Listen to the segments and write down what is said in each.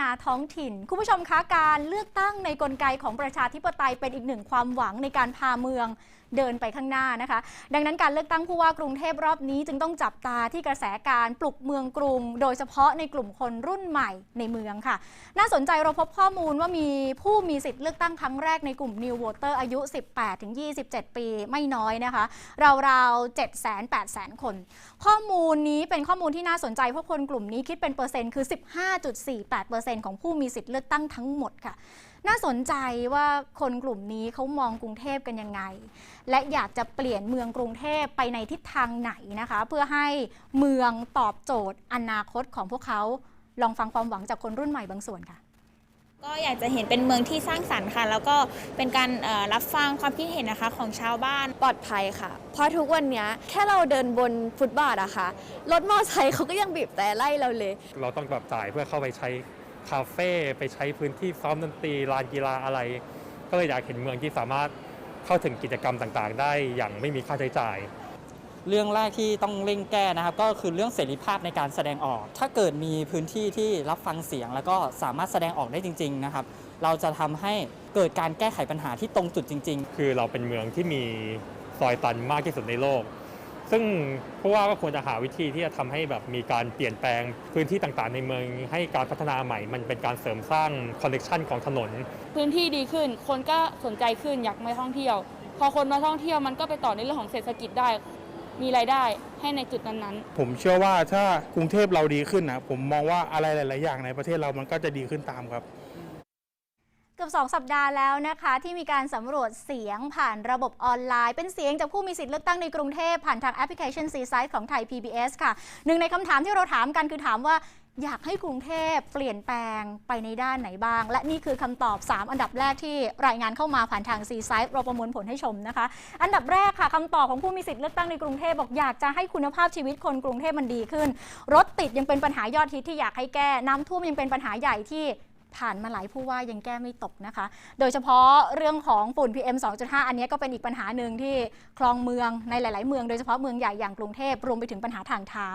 นาท้องถิ่น คุณผู้ชมคะการเลือกตั้งในกลไกของประชาธิปไตยเป็นอีกหนึ่งความหวังในการพาเมือง เดินไปข้างหน้านะคะ ดังนั้นการเลือกตั้งผู้ว่ากรุงเทพรอบนี้จึงต้องจับตาที่กระแสการปลุกเมืองกรุง โดยเฉพาะในกลุ่มคนรุ่นใหม่ในเมืองค่ะ น่าสนใจเราพบข้อมูลว่ามีผู้มีสิทธิ์เลือกตั้งครั้งแรกในกลุ่ม New Voter อายุ 18-27 ปีไม่น้อยนะคะ ราวๆ7 0 0 0 0 8 0 0 0 คน ข้อมูลนี้เป็นข้อมูลที่น่าสนใจเพราะคนกลุ่มนี้คิดเป็นเปอร์เซ็นต์คือ 15.48%ของผู้มีสิทธิ์เลือกตั้งทั้งหมดค่ะ น่าสนใจว่าคนกลุ่มนี้เขามองกรุงเทพกันยังไง และอยากจะเปลี่ยนเมืองกรุงเทพไปในทิศทางไหนนะคะ เพื่อให้เมืองตอบโจทย์อนาคตของพวกเขาลองฟังความหวังจากคนรุ่นใหม่บางส่วนค่ะก็อยากจะเห็นเป็นเมืองที่สร้างสรรค์ค่ะ แล้วก็เป็นการเอ่อรับฟังความคิดเห็นนะคะของชาวบ้านปลอดภัยค่ะ เพราะทุกวันเนี้ยแค่เราเดินบนฟุตบาทอะค่ะรถมอเตอร์ไซค์เขาก็ยังบีบแต่ไล่เราเลย เราต้องแบบจ่ายเพื่อเข้าไปใช้ คาเฟ่ไปใช้พื้นที่ซ้อมดนตรีลานกีฬาอะไร ก็เลยอยากเห็นเมืองที่สามารถเข้าถึงกิจกรรมต่างๆ ได้อย่างไม่มีค่าใช้จ่าย เรื่องแรกที่ต้องเร่งแก้นะครับ ก็คือเรื่องเสรีภาพในการแสดงออก ถ้าเกิดมีพื้นที่ที่รับฟังเสียง แล้วก็สามารถแสดงออกได้จริง ๆ นะครับ เราจะทำให้เกิดการแก้ไขปัญหาที่ตรงจุดจริง ๆ คือเราเป็นเมืองที่มีซอยตันมากที่สุดในโลก ซึ่งผู้ว่าก็ควรจะหาวิธีที่จะทำให้แบบมีการเปลี่ยนแปลงพื้นที่ต่างๆ ในเมือง ให้การพัฒนาใหม่ มันเป็นการเสริมสร้างคอนเนคชันของถนน พื้นที่ดีขึ้น คนก็สนใจขึ้นอยากมาท่องเที่ยว พอคนมาท่องเที่ยวมันก็ไปต่อในเรื่องของเศรษฐกิจได้ มีรายได้ให้ในจุดนั้นๆ ผมเชื่อว่าถ้ากรุงเทพเราดีขึ้นนะผมมองว่าอะไรหลาย ๆ อย่างในประเทศเรามันก็จะดีขึ้นตามครับ กือบ 2 สัปดาห์แล้วนะคะ ที่มีการสำรวจเสียงผ่านระบบออนไลน์ เป็นเสียงจากผู้มีสิทธิ์เลือกตั้งในกรุงเทพผ่านทางแอปพลิเคชัน c s i ของไทย PBS ค่ะ หนึ่งในคำถามที่เราถามกันคือถามว่าอยากให้กรุงเทพเปลี่ยนแปลงไปในด้านไหนบ้าง และนี่คือคำตอบ 3 อันดับแรกที่รายงานเข้ามาผ่านทาง c s i เราประมวลผลให้ชมนะคะ อันดับแรกค่ะคำตอบของผู้มีสิทธิ์เลือกตั้งในกรุงเทพบอกอยากจะให้คุณภาพชีวิตคนกรุงเทพมันดีขึ้น รถติดยังเป็นปัญหายอดฮิตที่อยากให้แก้น้ำท่วมยังเป็นปัญหาใหญ่ที่ ผ่านมาหลายผู้ว่ายังแก้ไม่ตกนะคะ โดยเฉพาะเรื่องของฝุ่น PM 2.5 อันนี้ก็เป็นอีกปัญหาหนึ่งที่คลองเมืองในหลาย ๆ เมืองโดยเฉพาะเมืองใหญ่อย่างกรุงเทพรวมไปถึงปัญหาทางเท้า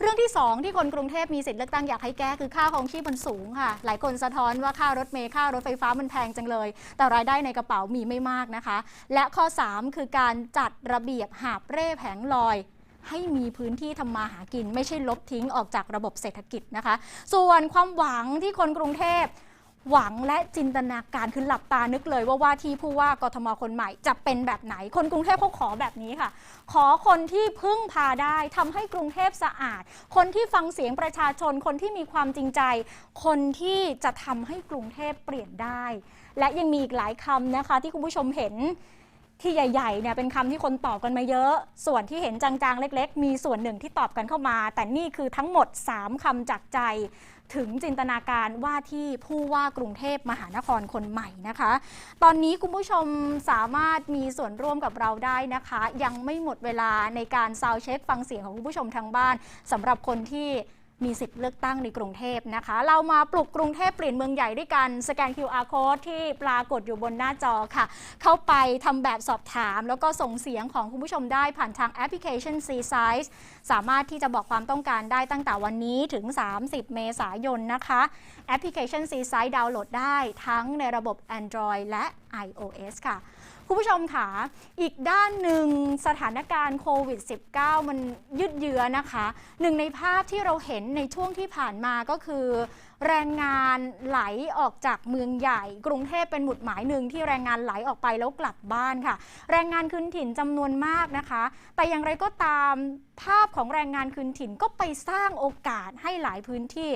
เรื่องที่ 2 ที่คนกรุงเทพมีสิทธิ์เลือกตั้งอยากให้แก้คือค่าของชีพมันสูงค่ะ หลายคนสะท้อนว่าค่ารถเมล์ค่ารถไฟฟ้ามันแพงจังเลย แต่รายได้ในกระเป๋ามีไม่มากนะคะ และข้อ 3 คือการจัดระเบียบหาบเร่แผงลอย ให้มีพื้นที่ทำมาหากิน ไม่ใช่ลบทิ้งออกจากระบบเศรษฐกิจนะคะ ส่วนความหวังที่คนกรุงเทพหวังและจินตนาการคือหลับตานึกเลยว่าว่าที่ผู้ว่ากทมคนใหม่จะเป็นแบบไหน คนกรุงเทพเขาขอแบบนี้ค่ะ ขอคนที่พึ่งพาได้ทำให้กรุงเทพสะอาด คนที่ฟังเสียงประชาชน คนที่มีความจริงใจ คนที่จะทำให้กรุงเทพเปลี่ยนได้ และยังมีอีกหลายคำนะคะที่คุณผู้ชมเห็น ที่ใหญ่ๆเนี่ยเป็นคำที่คนตอบกันมาเยอะ ส่วนที่เห็นจางๆ เล็ก ๆ มีส่วนหนึ่งที่ตอบกันเข้ามา แต่นี่คือทั้งหมด 3คำจากใจ ถึงจินตนาการว่าที่ผู้ว่ากรุงเทพมหานครคนใหม่นะคะ ตอนนี้คุณผู้ชมสามารถมีส่วนร่วมกับเราได้นะคะ ยังไม่หมดเวลาในการซาวเช็คฟังเสียงของคุณผู้ชมทางบ้านสำหรับคนที่ มีสิทธิ์เลือกตั้งในกรุงเทพนะคะ เรามาปลุกกรุงเทพเปลี่ยนเมืองใหญ่ด้วยกัน สแกน QR code ที่ปรากฏอยู่บนหน้าจอค่ะ เข้าไปทำแบบสอบถาม แล้วก็ส่งเสียงของคุณผู้ชมได้ผ่านทางแอปพลิเคชัน C Size สามารถที่จะบอกความต้องการได้ตั้งแต่วันนี้ถึง 30 เมษายนนะคะ แอปพลิเคชัน C Size ดาวน์โหลดได้ทั้งในระบบ Android และ iOS ค่ะ คุณผู้ชมค่ะ อีกด้านหนึ่งสถานการณ์โควิด -19 มันยืดเยื้อนะคะ หนึ่งในภาพที่เราเห็นในช่วงที่ผ่านมาก็คือ แรงงานไหลออกจากเมืองใหญ่ กรุงเทพเป็นหมุดหมายหนึ่งที่แรงงานไหลออกไปแล้วกลับบ้านค่ะ แรงงานคืนถิ่นจำนวนมากนะคะ แต่อย่างไรก็ตามภาพของแรงงานคืนถิ่นก็ไปสร้างโอกาสให้หลายพื้นที่